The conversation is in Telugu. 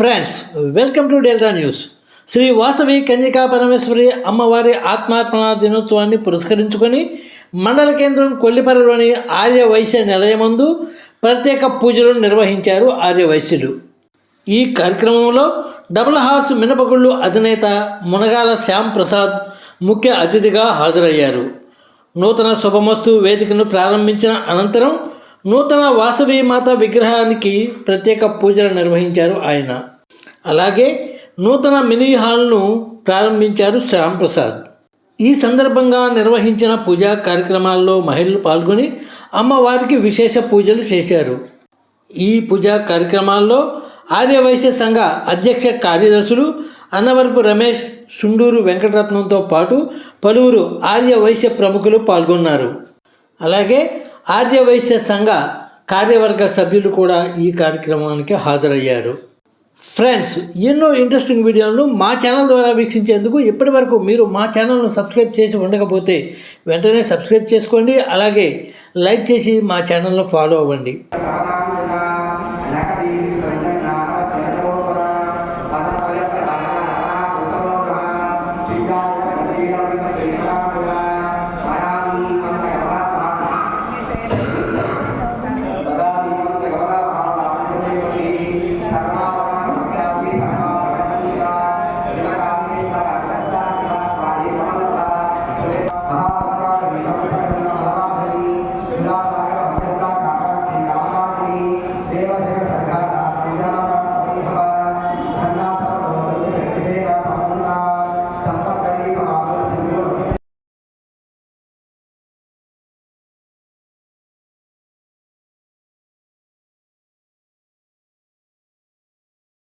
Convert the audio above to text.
Friends welcome to Delta news. Shri Vasavi Kanyaka Parameshwari అమ్మవారి ఆత్మార్పణ దినోత్సవాన్ని పురస్కరించుకొని మండల కేంద్రం కొల్లిపరలోని ఆర్యవైశ్య నిలయమందు ప్రత్యేక పూజలు నిర్వహించారు ఆర్యవైశ్యులు ఈ కార్యక్రమంలో డబుల్ హార్స్ మినపగుళ్ళు అధినేత మునగాల శ్యామ్ ప్రసాద్ ముఖ్య అతిథిగా హాజరయ్యారు. నూతన శుభమస్తు వేదికను ప్రారంభించిన అనంతరం నూతన వాసవి మాత విగ్రహానికి ప్రత్యేక పూజలు నిర్వహించారు ఆయన. అలాగే నూతన మినీ హాల్ను ప్రారంభించారు శ్యామ్ ప్రసాద్. ఈ సందర్భంగా నిర్వహించిన పూజా కార్యక్రమాల్లో మహిళలు పాల్గొని అమ్మవారికి విశేష పూజలు చేశారు. ఈ పూజా కార్యక్రమాల్లో ఆర్యవైశ్య సంఘ అధ్యక్ష కార్యదర్శులు అన్నవరపు రమేష్ సుండూరు వెంకటరత్నంతో పాటు పలువురు ఆర్యవైశ్య ప్రముఖులు పాల్గొన్నారు. అలాగే ఆర్యవైశ్య సంఘ కార్యవర్గ సభ్యులు కూడా ఈ కార్యక్రమానికి హాజరయ్యారు. ఫ్రెండ్స్ ఎన్నో ఇంట్రెస్టింగ్ వీడియోలను మా ఛానల్ ద్వారా వీక్షించేందుకు ఇప్పటి వరకు మీరు మా ఛానల్ను సబ్స్క్రైబ్ చేసి ఉండకపోతే వెంటనే సబ్స్క్రైబ్ చేసుకోండి అలాగే లైక్ చేసి మా ఛానల్ను ఫాలో అవ్వండి.